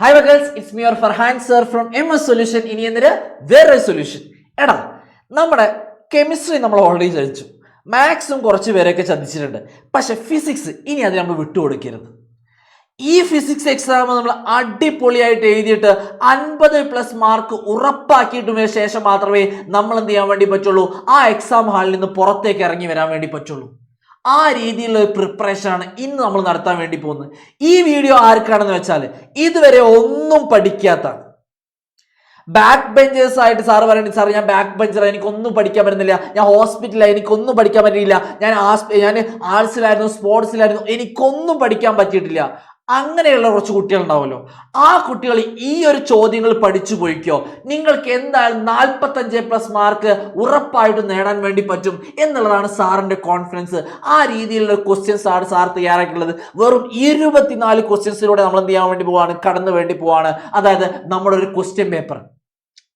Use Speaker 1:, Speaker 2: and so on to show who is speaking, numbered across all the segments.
Speaker 1: Hi മക്കൾസ് it's Mir Farhan sir from M S solution ഇനി എന്നൊരു വേറൊരു സൊല്യൂഷൻ എടാ നമ്മുടെ കെമിസ്ട്രി നമ്മൾ ഓൾറെഡി ചതിച്ചു മാത്സും കുറച്ച് പേരൊക്കെ ചതിച്ചിട്ടുണ്ട്. പക്ഷെ ഫിസിക്സ് ഇനി അത് നമ്മൾ വിട്ടുകൊടുക്കരുത് ഈ ഫിസിക്സ് എക്സാം നമ്മൾ അടിപൊളിയായിട്ട് എഴുതിയിട്ട് അൻപത് പ്ലസ് മാർക്ക് ഉറപ്പാക്കിയിട്ടും ശേഷം മാത്രമേ നമ്മൾ എന്ത് ചെയ്യാൻ വേണ്ടി പറ്റുള്ളൂ? ആ എക്സാം ഹാളിൽ നിന്ന് പുറത്തേക്ക് ഇറങ്ങി വരാൻ വേണ്ടി പറ്റുള്ളൂ. ആ രീതിയിലുള്ള പ്രിപ്പറേഷൻ ആണ് ഇന്ന് നമ്മൾ നടത്താൻ വേണ്ടി പോകുന്നത്. ഈ വീഡിയോ ആർക്കാണെന്ന് വെച്ചാൽ ഇതുവരെ ഒന്നും പഠിക്കാത്ത ബാക്ക് ബെഞ്ചേഴ്സ് ആയിട്ട് സാറ് പറയുന്നത് സാർ ഞാൻ ബാക്ക് ബെഞ്ചറാണ് എനിക്കൊന്നും പഠിക്കാൻ പറ്റുന്നില്ല. ഞാൻ ഹോസ്പിറ്റലായി എനിക്കൊന്നും പഠിക്കാൻ പറ്റിയില്ല. ഞാൻ ഞാൻ ആർട്സിലായിരുന്നു സ്പോർട്സിലായിരുന്നു എനിക്കൊന്നും പഠിക്കാൻ പറ്റിയിട്ടില്ല. അങ്ങനെയുള്ള കുറച്ച് കുട്ടികൾ ഉണ്ടാവുമല്ലോ ആ കുട്ടികൾ ഈ ഒരു ചോദ്യങ്ങൾ പഠിച്ചു പോയിക്കോ. നിങ്ങൾക്ക് എന്തായാലും നാൽപ്പത്തഞ്ച് പ്ലസ് മാർക്ക് ഉറപ്പായിട്ടും നേടാൻ വേണ്ടി പറ്റും എന്നുള്ളതാണ് സാറിന്റെ കോൺഫിഡൻസ് ആ രീതിയിലുള്ള ക്വസ്റ്റ്യൻസ് ആണ് സാർ തയ്യാറാക്കിയുള്ളത് വെറും ഇരുപത്തിനാല് ക്വസ്റ്റ്യൻസിലൂടെ നമ്മൾ എന്ത് ചെയ്യാൻ വേണ്ടി പോവാണ്? കടന്നു വേണ്ടി പോവാണ്. അതായത് നമ്മുടെ ഒരു ക്വസ്റ്റ്യൻ പേപ്പർ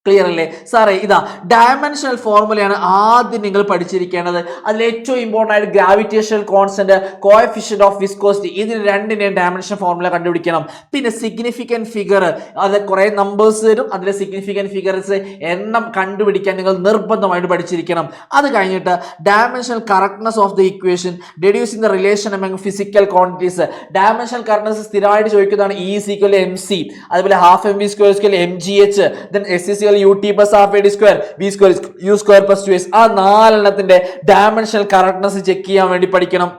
Speaker 1: ക്ലിയർ അല്ലേ? സാറേ ഇതാ ഡയമെൻഷണൽ ഫോർമുലയാണ് ആദ്യം നിങ്ങൾ പഠിച്ചിരിക്കേണ്ടത്. അതിൽ ഏറ്റവും ഇമ്പോർട്ടന്റ് ആയിട്ട് gravitational constant coefficient of viscosity ഇതിന് രണ്ടിനെയും ഡയമെൻഷൻ ഫോർമുല കണ്ടുപിടിക്കണം. പിന്നെ സിഗ്നിഫിക്കന്റ് ഫിഗർ അത് കുറേ നമ്പേഴ്സ് വരും അതിലെ സിഗ്നിഫിക്കന്റ് ഫിഗേഴ്സ് എണ്ണം കണ്ടുപിടിക്കാൻ നിങ്ങൾ നിർബന്ധമായിട്ട് പഠിച്ചിരിക്കണം. അത് കഴിഞ്ഞിട്ട് dimensional correctness of the equation deducing the relation among physical quantities dimensional correctness സ്ഥിരമായിട്ട് ചോദിക്കുന്നതാണ് ഇ സിക്വൽ എം സി അതുപോലെ half M V square M G H then S C equal U T plus half A D square V square U square plus two S ആ നാലെണ്ണത്തിന്റെ dimensional correctness check ചെയ്യാൻ വേണ്ടി പഠിക്കണം.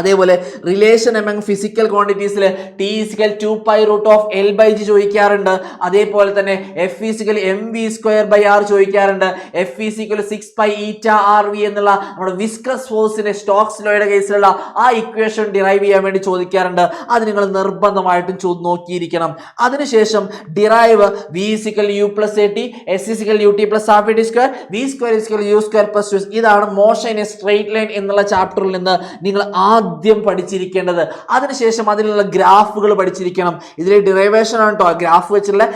Speaker 1: അതേപോലെ relation among physical ക്വാണ്ടിറ്റീസിൽ T is equal two pi root of L by G ചോദിക്കാറുണ്ട്. അതേപോലെ തന്നെ F is equal M V square by R ചോദിക്കാറുണ്ട്. F is equal six pi eta R V എന്നുള്ള നമ്മുടെ വിസ്കസ് ഫോഴ്സിന്റെ സ്റ്റോക്സ് ലോയുടെ കേസിലുള്ള ആ equation derive ചെയ്യാൻ വേണ്ടി ചോദിക്കാറുണ്ട്. അത് നിങ്ങൾ നിർബന്ധമായിട്ടും ചോ നോക്കിയിരിക്കണം. അതിനുശേഷം derive V is equal U plus A T S is equal U T plus R V T square V square is equal U square plus ഇതാണ് മോഷൻ എ സ്ട്രെയിറ്റ് ലൈൻ എന്നുള്ള ചാപ്റ്ററിൽ നിന്ന് നിങ്ങൾ ആദ്യം പഠിച്ചിരിക്കേണ്ടത്. അതിനുശേഷം അതിനുള്ള ഗ്രാഫുകൾ പഠിച്ചിരിക്കണം. ഇതിലെ ഡിറൈവേഷൻ ആണ് കേട്ടോ ഗ്രാഫ് വെച്ചുള്ള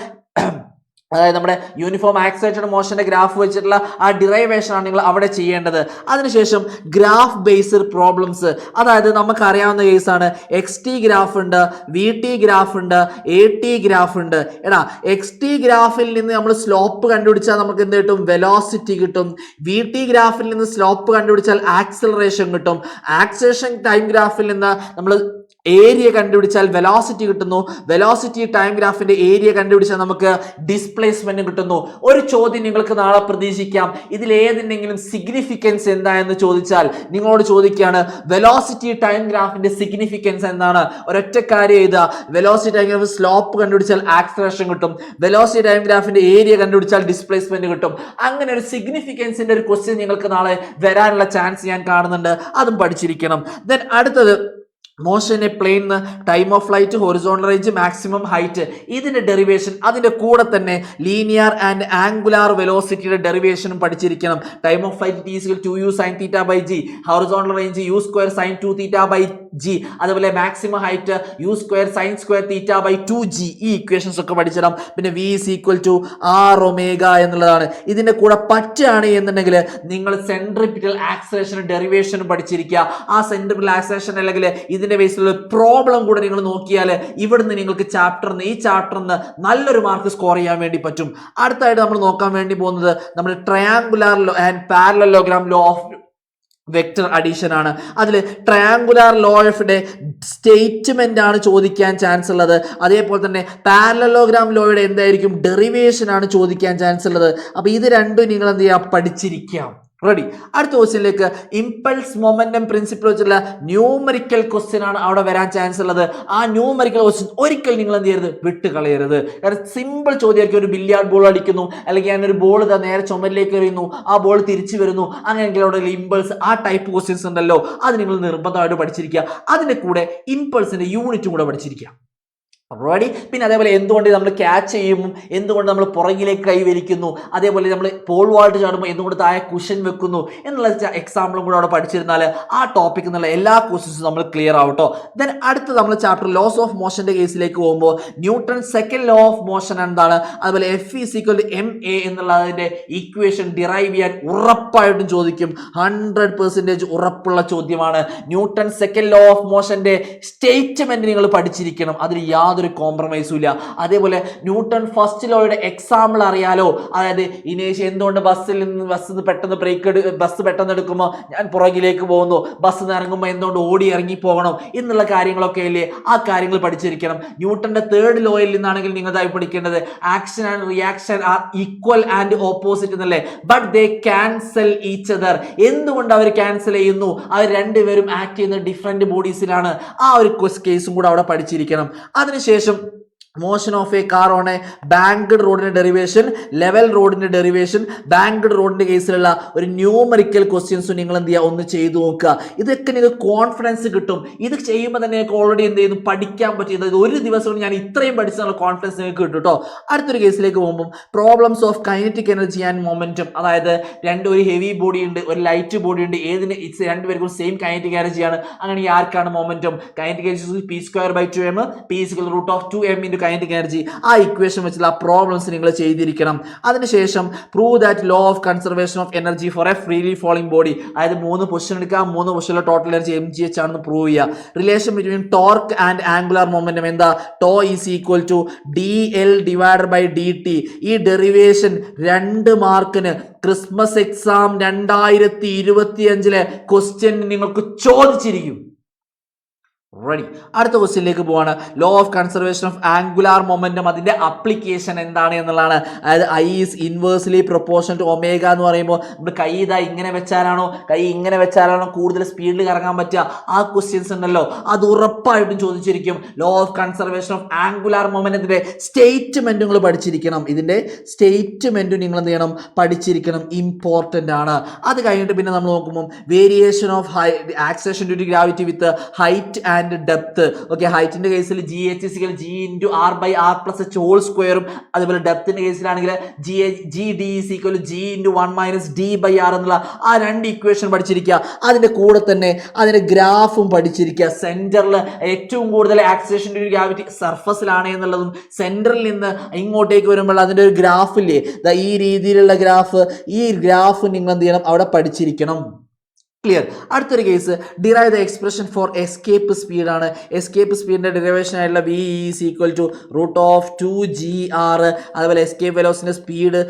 Speaker 1: അതായത് നമ്മുടെ യൂണിഫോം ആക്സൈറ്റഡ് മോഷന്റെ ഗ്രാഫ് വെച്ചിട്ടുള്ള ആ ഡിറൈവേഷൻ ആണ് നിങ്ങൾ അവിടെ ചെയ്യേണ്ടത്. അതിനുശേഷം ഗ്രാഫ് ബേസ്ഡ് പ്രോബ്ലംസ് അതായത് നമുക്ക് അറിയാവുന്ന കേസാണ് എക്സ് ടി ഗ്രാഫ് ഉണ്ട് വി ടി ഗ്രാഫ് ഉണ്ട് എ ടി ഗ്രാഫ് ഉണ്ട്. എടാ എക്സ് ടി ഗ്രാഫിൽ നിന്ന് നമ്മൾ സ്ലോപ്പ് കണ്ടുപിടിച്ചാൽ നമുക്ക് എന്ത് കിട്ടും? വെലോസിറ്റി കിട്ടും. വി ടി ഗ്രാഫിൽ നിന്ന് സ്ലോപ്പ് കണ്ടുപിടിച്ചാൽ ആക്സിലറേഷൻ കിട്ടും. ആക്സലേഷൻ ടൈം ഗ്രാഫിൽ നിന്ന് നമ്മൾ ഏരിയ കണ്ടുപിടിച്ചാൽ വെലോസിറ്റി കിട്ടുന്നു. വെലോസിറ്റി ടൈം ഗ്രാഫിന്റെ ഏരിയ കണ്ടുപിടിച്ചാൽ നമുക്ക് ഡിസ്പ്ലേസ്മെന്റ് കിട്ടുന്നു. ഒരു ചോദ്യം നിങ്ങൾക്ക് നാളെ പ്രതീക്ഷിക്കാം. ഇതിൽ ഏതിനെങ്കിലും സിഗ്നിഫിക്കൻസ് എന്താ എന്ന് ചോദിച്ചാൽ നിങ്ങളോട് ചോദിക്കുകയാണ് വെലോസിറ്റി ടൈം ഗ്രാഫിന്റെ സിഗ്നിഫിക്കൻസ് എന്താണ്? ഒരൊറ്റ കാര്യം എഴുതുക. വെലോസിറ്റി ടൈം ഗ്രാഫ് സ്ലോപ്പ് കണ്ടുപിടിച്ചാൽ ആക്സലേഷൻ കിട്ടും. വെലോസിറ്റി ടൈം ഗ്രാഫിന്റെ ഏരിയ കണ്ടുപിടിച്ചാൽ ഡിസ്പ്ലേസ്മെന്റ് കിട്ടും. അങ്ങനെ ഒരു സിഗ്നിഫിക്കൻസിന്റെ ഒരു ക്വസ്റ്റ്യൻ നിങ്ങൾക്ക് നാളെ വരാനുള്ള ചാൻസ് ഞാൻ കാണുന്നുണ്ട്. അതും പഠിച്ചിരിക്കണം. ദെൻ അടുത്തത് motion a plane time of flight horizontal range maximum height ഇതിന്റെ ഡെറിവേഷൻ അതിന്റെ കൂടെ തന്നെ ലീനിയർ ആൻഡ് ആംഗുലാർ വെലോസിറ്റിയുടെ ഡെറിവേഷനും പഠിച്ചിരിക്കണം. Time of flight T two U sine theta by G horizontal range U square sine two theta by G അതുപോലെ maximum height U square sine square theta by two G ഈ equations ഒക്കെ പഠിച്ചിടാം. പിന്നെ V is equal to R omega എന്നുള്ളതാണ്. ഇതിന്റെ കൂടെ പറ്റുകയാണ് എന്നുണ്ടെങ്കിൽ നിങ്ങൾ സെൻട്രിപിറ്റൽ ആക്സലേഷൻ ഡെറിവേഷനും പഠിച്ചിരിക്കുക. ആ സെൻട്രിപിറ്റൽ ആക്സലേഷൻ അല്ലെങ്കിൽ ഇതിന്റെ ബേസിലുള്ള പ്രോബ്ലം കൂടെ നിങ്ങൾ നോക്കിയാൽ ഇവിടുന്ന് നിങ്ങൾക്ക് ചാപ്റ്ററിന് ഈ ചാപ്റ്ററിന് നല്ലൊരു മാർക്ക് സ്കോർ ചെയ്യാൻ വേണ്ടി പറ്റും. അടുത്തായിട്ട് നമ്മൾ നോക്കാൻ വേണ്ടി പോകുന്നത് നമ്മൾ triangular and parallelogram law of vector addition ആണ്. അതിൽ ട്രയാങ്കുലാർ ലോ ഓഫിന്റെ സ്റ്റേറ്റ്മെന്റ് ആണ് ചോദിക്കാൻ ചാൻസ് ഉള്ളത്. അതേപോലെ തന്നെ പാരലോഗ്രാം ലോയുടെ എന്തായിരിക്കും ഡെറിവേഷൻ ആണ് ചോദിക്കാൻ ചാൻസ് ഉള്ളത്. അപ്പോൾ ഇത് രണ്ടും നിങ്ങൾ എന്ത് ചെയ്യുക പഠിച്ചിരിക്കാം. റെഡി അടുത്ത ക്വസ്റ്റ്യനിലേക്ക് ഇമ്പൾസ് മൊമെന്റം പ്രിൻസിപ്പിൾ വെച്ചുള്ള ന്യൂമറിക്കൽ ക്വസ്റ്റ്യൻ ആണ് അവിടെ വരാൻ ചാൻസ് ഉള്ളത്. ആ ന്യൂമറിക്കൽ ക്വസ്റ്റ്യൻ ഒരിക്കൽ നിങ്ങൾ എന്ത് ചെയ്യരുത്? വിട്ട് കളയരുത് കാരണം സിമ്പിൾ ചോദ്യമായിരിക്കും ഒരു ബില്ല്യാർഡ് ബോൾ അടിക്കുന്നു. അല്ലെങ്കിൽ ഞാനൊരു ബോൾ ഇതാ നേരെ ചുമലിലേക്ക് എറിയുന്നു. ആ ബോൾ തിരിച്ചു വരുന്നു. അങ്ങനെയെങ്കിൽ അവിടെ ഇമ്പൾസ് ആ ടൈപ്പ് ക്വസ്റ്റ്യൻസ് ഉണ്ടല്ലോ. അത് നിങ്ങൾ നിർബന്ധമായിട്ട് പഠിച്ചിരിക്കുക. അതിന്റെ കൂടെ ഇമ്പൾസിന്റെ യൂണിറ്റും കൂടെ പഠിച്ചിരിക്കുക. റെഡി പിന്നെ അതേപോലെ എന്തുകൊണ്ട് നമ്മൾ ക്യാച്ച് ചെയ്യും എന്തുകൊണ്ട് നമ്മൾ പുറകിലേക്ക് കൈവരിക്കുന്നു അതേപോലെ നമ്മൾ പോൾ വാൾട്ട് ചാടുമ്പോൾ എന്തുകൊണ്ട് താഴെ കുഷൻ വെക്കുന്നു? എന്നുള്ള എക്സാമ്പിളും കൂടെ അവിടെ പഠിച്ചിരുന്നാൽ ആ ടോപ്പിക് എന്നുള്ള എല്ലാ ക്വസ്റ്റ്യൻസും നമ്മൾ ക്ലിയർ ആവട്ടോ ദെൻ അടുത്ത നമ്മൾ ചാപ്റ്റർ ലോസ് ഓഫ് മോഷന്റെ കേസിലേക്ക് പോകുമ്പോൾ Newton second law of motion എന്താണ്? അതുപോലെ F is equal M A എന്നുള്ളതിന്റെ ഈക്വേഷൻ ഡിറൈവ് ചെയ്യാൻ ഉറപ്പായിട്ടും ചോദിക്കും. ഹൺഡ്രഡ് പെർസെന്റേജ് ഉറപ്പുള്ള ചോദ്യമാണ്. ന്യൂട്ടൺ സെക്കൻഡ് ലോ ഓഫ് മോഷന്റെ സ്റ്റേറ്റ്മെന്റ് നിങ്ങൾ പഠിച്ചിരിക്കണം. അതിൽ യാതൊരു യാതൊരു കോംപ്രമൈസും ഇല്ല. അതേപോലെ ന്യൂട്ടൺ ഫസ്റ്റ് ലോയുടെ എക്സാമ്പിൾ അറിയാലോ. അതായത് ഇനേഷ് എന്തുകൊണ്ട് ബസ്സിൽ നിന്ന് നിന്ന് പെട്ടെന്ന് ബ്രേക്ക് എടു ബസ് പെട്ടെന്ന് എടുക്കുമ്പോൾ ഞാൻ പുറകിലേക്ക് പോകുന്നു. ബസ് നിന്ന് ഇറങ്ങുമ്പോൾ എന്തുകൊണ്ട് ഓടി ഇറങ്ങി പോകണം എന്നുള്ള കാര്യങ്ങളൊക്കെ അല്ലേ ആ കാര്യങ്ങൾ പഠിച്ചിരിക്കണം. ന്യൂട്ടന്റെ തേർഡ് ലോയിൽ നിന്നാണെങ്കിൽ നിങ്ങൾ ഇതായി പഠിക്കേണ്ടത് action and reaction are equal and opposite എന്നല്ലേ? But they cancel each other എന്തുകൊണ്ട് അവർ ക്യാൻസൽ ചെയ്യുന്നു? അവർ രണ്ടുപേരും ആക്ട് ചെയ്യുന്ന ഡിഫറെന്റ് ബോഡീസിലാണ് ആ ഒരു കേസും കൂടെ അവിടെ പഠിച്ചിരിക്കണം. അതിനുശേഷം ശേഷം motion of a car on a banked റോഡിന്റെ ഡെറിവേഷൻ ലെവൽ റോഡിന്റെ ഡെറിവേഷൻ ബാങ്ക്ഡ് റോഡിന്റെ കേസിലുള്ള ഒരു ന്യൂമറിക്കൽ ക്വസ്റ്റ്യൻസും നിങ്ങൾ എന്ത് ചെയ്യുക? ഒന്ന് ചെയ്തു നോക്കുക. ഇതൊക്കെ നിങ്ങൾക്ക് കോൺഫിഡൻസ് കിട്ടും. ഇത് ചെയ്യുമ്പോൾ തന്നെ നിങ്ങൾക്ക് ഓൾറെഡി എന്ത് ചെയ്യുന്നു? പഠിക്കാൻ പറ്റും. അതായത് ഒരു ദിവസം ഞാൻ ഇത്രയും പഠിച്ചെന്നുള്ള കോൺഫിഡൻസ് നിങ്ങൾക്ക് കിട്ടും കേട്ടോ അടുത്തൊരു കേസിലേക്ക് പോകുമ്പോൾ problems of kinetic energy and momentum അതായത് രണ്ട് ഒരു ഹെവി ബോഡി ഉണ്ട് ഒരു ലൈറ്റ് ബോഡി ഉണ്ട്. ഏതിന്? ഇറ്റ്സ് രണ്ടുപേർക്കും സെയിം കൈനറ്റിക് എനർജിയാണ് അങ്ങനെ ആർക്കാണ് momentum kinetic energy P square by two M P equal root of two M into kinetic energy ആ ഇക്വേഷൻ വെച്ചുള്ള ആ പ്രോബ്ലംസ് നിങ്ങൾ ചെയ്തിരിക്കണം. അതിനുശേഷം prove that law of conservation of energy for a freely falling body അതായത് മൂന്ന് position എടുക്കുക മൂന്ന് പൊസിഷനിലെ total energy M G H ആണെന്ന് പ്രൂവ് ചെയ്യുക. Relation between torque and angular momentum എന്താ? Tau is equal to D L divide by D T ഈ derivation രണ്ട് മാർക്കിന് ക്രിസ്മസ് എക്സാം രണ്ടായിരത്തി ഇരുപത്തി അഞ്ചിലെ ക്വസ്റ്റ്യൻ നിങ്ങൾക്ക് ചോദിച്ചിരിക്കും. റെഡി അടുത്ത ക്വസ്റ്റ്യനിലേക്ക് പോവാണ്. Law of conservation of angular momentum അതിന്റെ അപ്ലിക്കേഷൻ എന്താണ് എന്നുള്ളതാണ്. അതായത് I is inversely proportion to omega എന്ന് പറയുമ്പോൾ നമ്മൾ കൈ ഇതാ ഇങ്ങനെ വെച്ചാലാണോ? കൈ ഇങ്ങനെ വെച്ചാലാണോ കൂടുതൽ സ്പീഡിൽ കറങ്ങാൻ പറ്റുക? ആ ക്വസ്റ്റ്യൻസ് ഉണ്ടല്ലോ. അത് ഉറപ്പായിട്ടും ചോദിച്ചിരിക്കും. Law of conservation of angular മൊമെന്റത്തിന്റെ നിങ്ങൾ പഠിച്ചിരിക്കണം. ഇതിന്റെ സ്റ്റേറ്റ്മെന്റ് നിങ്ങൾ എന്ത് ചെയ്യണം? പഠിച്ചിരിക്കണം. ഇമ്പോർട്ടന്റ് ആണ്. അത് കഴിഞ്ഞിട്ട് പിന്നെ നമ്മൾ നോക്കുമ്പോൾ variation of high acceleration due to gravity with height and depth okay ഹൈറ്റിന്റെ കേസിൽ G H equal G into R by R plus H whole സ്ക്വയറും അതുപോലെ ഡെപ്തിന്റെ കേസിലാണെങ്കിൽ G G D equal G into one minus D by R എന്നുള്ള ആ രണ്ട് equation പഠിച്ചിരിക്കുക. അതിന്റെ കൂടെ തന്നെ അതിന്റെ ഗ്രാഫും പഠിച്ചിരിക്കുക. സെന്ററിൽ ഏറ്റവും കൂടുതൽ ആക്സേഷൻ ഒരു ഗ്രാവിറ്റി സർഫസിലാണ് എന്നുള്ളതും സെന്ററിൽ നിന്ന് ഇങ്ങോട്ടേക്ക് വരുമ്പോൾ അതിന്റെ ഒരു ഗ്രാഫില്ലേ? ഈ രീതിയിലുള്ള ഗ്രാഫ് ഈ ഗ്രാഫ് നിങ്ങൾ എന്ത് ചെയ്യണം? അവിടെ പഠിച്ചിരിക്കണം. ക്ലിയർ അടുത്തൊരു case derive the expression for escape സ്പീഡാണ് escape സ്പീഡിന്റെ ഡെറിവേഷൻ ആയിട്ടുള്ള V is equal to root of two G R അതുപോലെ എസ്കേപ്പ് വെലോസിന്റെ സ്പീഡ്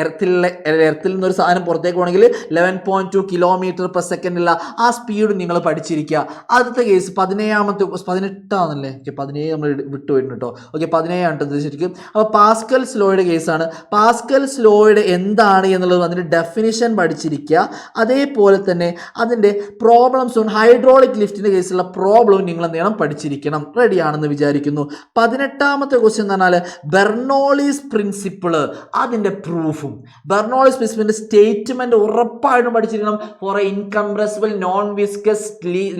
Speaker 1: എർത്തിലുള്ള എർത്തിൽ നിന്നൊരു സാധനം പുറത്തേക്ക് പോകണമെങ്കിൽ eleven point two kilometre per second ഉള്ള ആ സ്പീഡ് നിങ്ങൾ പഠിച്ചിരിക്കുക. ആദ്യത്തെ കേസ് പതിനേഴാമത്തെ പതിനെട്ടാണല്ലേ ഓക്കെ പതിനേഴ് നമ്മൾ വിട്ടു വരുന്നു കേട്ടോ ഓക്കെ പതിനേഴാണ് ശരിക്കും അപ്പോൾ പാസ്കൽ സ്ലോയുടെ കേസാണ് പാസ്കൽ സ്ലോയുടെ എന്താണ് എന്നുള്ളത് അതിന്റെ ഡെഫിനിഷൻ പഠിച്ചിരിക്കുക. അതേപോലെ തന്നെ അതിന്റെ പ്രോബ്ലംസ് ഓൺ ഹൈഡ്രോളിക് ലിഫ്റ്റിന്റെ കേസിലുള്ള പ്രോബ്ലം നിങ്ങൾ എന്ത് ചെയ്യണം പഠിച്ചിരിക്കണം റെഡിയാണെന്ന് വിചാരിക്കുന്നു. പതിനെട്ടാമത്തെ ക്വസ്റ്റ്യൻ എന്ന് പറഞ്ഞാൽ ബെർണോളീസ് പ്രിൻസിപ്പിൾ അതിന്റെ പ്രൂഫും ബെർണോളീസ് പ്രിൻസിപ്പിളിന്റെ സ്റ്റേറ്റ്മെന്റ് ഉറപ്പായിട്ടും പഠിച്ചിരിക്കണം. For a incompressible non viscous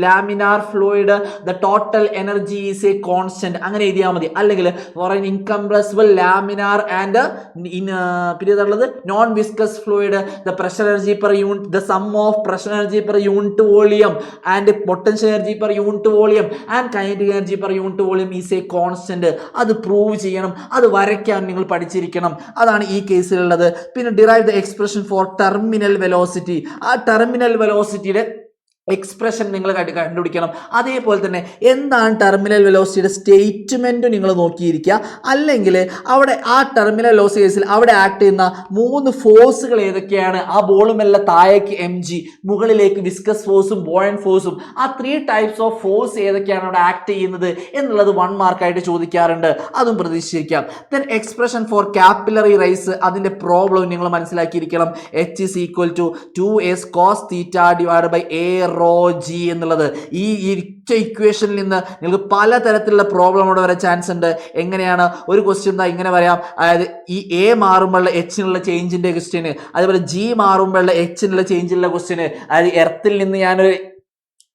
Speaker 1: laminar fluid the total energy is a constant അങ്ങനെ എഴുതിയാൽ മതി. അല്ലെങ്കിൽ for an incompressible laminar and പിന്നെ ഉള്ളത്? Non viscous fluid the pressure energy per unit the sum of pressure energy per unit volume and potential energy per unit volume and kinetic energy per unit volume is a constant അത് prove ചെയ്യണം. അത് വരയ്ക്കാൻ നിങ്ങൾ പഠിച്ചിരിക്കണം. അതാണ് ഈ കേസിലുള്ളത് പിന്നെ derive the expression for terminal velocity ആ ടെർമിനൽ വെലോസിറ്റിയുടെ എക്സ്പ്രഷൻ നിങ്ങൾ കണ്ടു കണ്ടുപിടിക്കണം. അതേപോലെ തന്നെ എന്താണ് ടെർമിനൽ വെലോസിറ്റിയുടെ സ്റ്റേറ്റ്മെന്റ് നിങ്ങൾ നോക്കിയിരിക്കുക. അല്ലെങ്കിൽ അവിടെ ആ ടെർമിനൽ വെലോസി കേസിൽ അവിടെ ആക്ട് ചെയ്യുന്ന മൂന്ന് ഫോഴ്സുകൾ ഏതൊക്കെയാണ്? ആ ബോളുമെല്ലാം താഴേക്ക് എം ജി മുകളിലേക്ക് വിസ്കസ് ഫോഴ്സും ബോയൻ ഫോഴ്സും ആ ത്രീ ടൈപ്സ് ഓഫ് ഫോഴ്സ് ഏതൊക്കെയാണ് അവിടെ ആക്ട് ചെയ്യുന്നത് എന്നുള്ളത് വൺ മാർക്കായിട്ട് ചോദിക്കാറുണ്ട്. അതും പ്രതീക്ഷിച്ചിരിക്കാം. Then expression for capillary rise അതിന്റെ പ്രോബ്ലം നിങ്ങൾ മനസ്സിലാക്കിയിരിക്കണം. H is equal to two S cos theta divide by A rho G എന്നുള്ളത്. ഈ ഇരിച്ച ഇക്വേഷനിൽ നിന്ന് നിങ്ങൾക്ക് പലതരത്തിലുള്ള പ്രോബ്ലം അവിടെ വരാൻ ചാൻസ് ഉണ്ട്. എങ്ങനെയാണ്? ഒരു ക്വസ്റ്റ്യൻ എന്താ? ഇങ്ങനെ പറയാം. അതായത് ഈ എ മാറുമ്പോഴുള്ള എച്ചിനുള്ള ചേഞ്ചിന്റെ ക്വസ്റ്റ്യന് അതേപോലെ ജി മാറുമ്പോഴുള്ള എച്ചിനുള്ള ചേഞ്ചിലുള്ള ക്വസ്റ്റ്യന് അതായത് എർത്തിൽ നിന്ന് ഞാനൊരു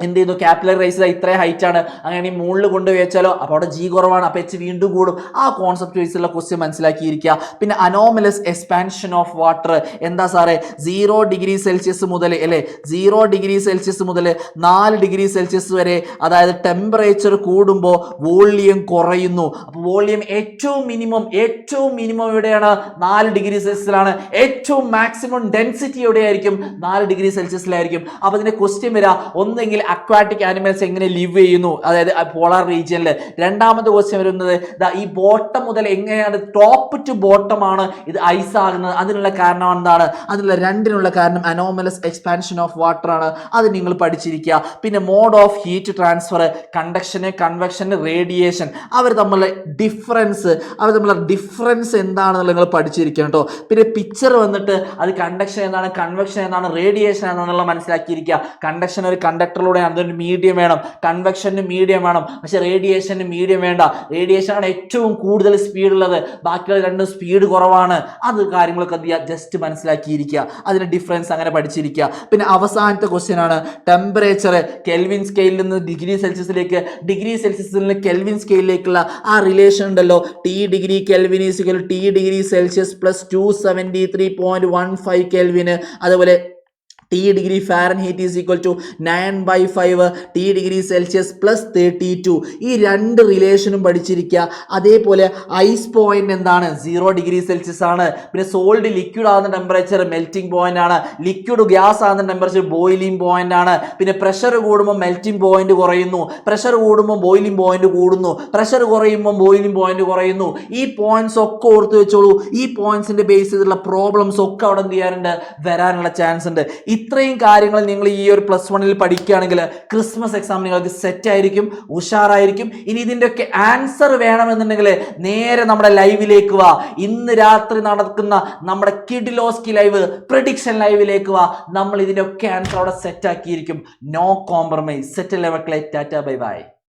Speaker 1: എന്ത് ചെയ്യുന്നു ക്യാപിലർ റൈസ് ഇത്ര ഹൈറ്റ് ആണ്. അങ്ങനെ മുകളിൽ കൊണ്ടുപോയി വെച്ചാലോ? അപ്പോൾ അവിടെ ജി കുറവാണ്. അപ്പോൾ എച്ച് വീണ്ടും കൂടും. ആ കോൺസെപ്റ്റ് വൈസുള്ള ക്വസ്റ്റ്യൻ മനസ്സിലാക്കിയിരിക്കുക. പിന്നെ അനോമലസ് എക്സ്പാൻഷൻ ഓഫ് വാട്ടർ എന്താ സാറേ? സീറോ ഡിഗ്രി സെൽഷ്യസ് മുതൽ അല്ലേ? സീറോ ഡിഗ്രി സെൽഷ്യസ് മുതൽ നാല് ഡിഗ്രി സെൽഷ്യസ് വരെ അതായത് ടെമ്പറേച്ചർ കൂടുമ്പോൾ വോളിയം കുറയുന്നു. അപ്പോൾ വോളിയം ഏറ്റവും മിനിമം ഏറ്റവും മിനിമം എവിടെയാണ്? നാല് ഡിഗ്രി സെൽഷ്യസിലാണ് ഏറ്റവും മാക്സിമം ഡെൻസിറ്റി എവിടെയായിരിക്കും? നാല് ഡിഗ്രി സെൽഷ്യസിലായിരിക്കും അപ്പോൾ അതിന്റെ ക്വസ്റ്റ്യൻ വരിക ഒന്നെങ്കിൽ അക്വാറ്റിക് ആനിമൽസ് എങ്ങനെ ലിവ് ചെയ്യുന്നു? അതായത് പോളാർ റീജിയനിൽ രണ്ടാമത്തെ ക്വസ്റ്റ്യൻ വരുന്നത് ഈ ബോട്ടം മുതൽ എങ്ങനെയാണ് ടോപ്പ് ടു ബോട്ടം ആണ് ഇത് ഐസ് ആകുന്നത്? അതിനുള്ള കാരണം എന്താണ്? അതിനുള്ള രണ്ടിനുള്ള കാരണം അനോമലസ് എക്സ്പാൻഷൻ ഓഫ് വാട്ടർ ആണ്. അത് നിങ്ങൾ പഠിച്ചിരിക്കുക. പിന്നെ mode of heat transfer conduction convection radiation അവർ തമ്മിലുള്ള ഡിഫറൻസ് അവർ തമ്മിലുള്ള ഡിഫറൻസ് എന്താണെന്നുള്ളത് നിങ്ങൾ പഠിച്ചിരിക്കണം കേട്ടോ പിന്നെ പിക്ചർ വന്നിട്ട് അത് കണ്ടക്ഷൻ എന്താണ് കൺവെക്ഷൻ എന്താണ് റേഡിയേഷൻ എന്താണെന്നുള്ള മനസ്സിലാക്കിയിരിക്കുക. കണ്ടക്ഷൻ ഒരു കണ്ടക്ടറിലൂടെ അതൊരു മീഡിയം വേണം. കൺവെക്ഷന് മീഡിയം വേണം. പക്ഷേ റേഡിയേഷന് മീഡിയം വേണ്ട. റേഡിയേഷനാണ് ഏറ്റവും കൂടുതൽ സ്പീഡ് ഉള്ളത്. ബാക്കിയുള്ള രണ്ടും സ്പീഡ് കുറവാണ്. അത് കാര്യങ്ങളൊക്കെ എന്ത് ജസ്റ്റ് മനസ്സിലാക്കിയിരിക്കുക. അതിന്റെ ഡിഫറൻസ് അങ്ങനെ പഠിച്ചിരിക്കുക. പിന്നെ അവസാനത്തെ ക്വസ്റ്റ്യൻ ആണ് ടെമ്പറേച്ചർ കെൽവിൻ സ്കെയിലിൽ നിന്ന് ഡിഗ്രി സെൽഷ്യസിലേക്ക് ഡിഗ്രി സെൽഷ്യസിൽ നിന്ന് കെൽവിൻ സ്കെയിലിലേക്കുള്ള ആ റിലേഷൻ ഉണ്ടല്ലോ. T degree Kelvin T degree Celsius plus two seventy three point one five കെൽവിന് അതുപോലെ T degree Fahrenheit is equal to nine by five T degree Celsius plus thirty two ഈ രണ്ട് റിലേഷനും പഠിച്ചിരിക്കുക. അതേപോലെ ice point എന്താണ്? Zero degree Celsius ആണ്. പിന്നെ solid liquid ആകുന്ന ടെമ്പറേച്ചർ മെൽറ്റിംഗ് പോയിന്റ് ആണ്. ലിക്വിഡ് ഗ്യാസ് ആകുന്ന ടെമ്പറേച്ചർ ബോയിലിംഗ് പോയിന്റ് ആണ്. പിന്നെ പ്രഷർ കൂടുമ്പോൾ മെൽറ്റിംഗ് പോയിന്റ് കുറയുന്നു. പ്രഷർ കൂടുമ്പോൾ ബോയിലിംഗ് പോയിന്റ് കൂടുന്നു. പ്രഷർ കുറയുമ്പോൾ ബോയിലിംഗ് പോയിന്റ് കുറയുന്നു. ഈ പോയിന്റ്സ് ഒക്കെ ഓർത്ത് വെച്ചോളൂ. ഈ പോയിന്റ്സിന്റെ ബേസ് ചെയ്തിട്ടുള്ള പ്രോബ്ലംസ് ഒക്കെ അവിടെ എന്ത് ചെയ്യാറുണ്ട്? വരാനുള്ള ചാൻസ് ഉണ്ട്. ഇത്രയും കാര്യങ്ങൾ നിങ്ങൾ ഈ ഒരു പ്ലസ് വണ്ണിൽ പഠിക്കുകയാണെങ്കിൽ ക്രിസ്മസ് എക്സാം നിങ്ങൾക്ക് സെറ്റ് ആയിരിക്കും ഉഷാറായിരിക്കും. ഇനി ഇതിന്റെയൊക്കെ ആൻസർ വേണമെന്നുണ്ടെങ്കിൽ നേരെ നമ്മുടെ ലൈവിലേക്ക് വാ. ഇന്ന് രാത്രി നടക്കുന്ന നമ്മുടെ കിഡിലോസ്കി ലൈവ് പ്രഡിക്ഷൻ ലൈവിലേക്ക് വാ. നമ്മൾ ഇതിന്റെയൊക്കെ ആൻസർ അവിടെ സെറ്റ് ആക്കിയിരിക്കും. നോ കോംപ്രമൈസ് സെറ്റ് ലെവക്കളെ ടാറ്റ ബൈ ബൈ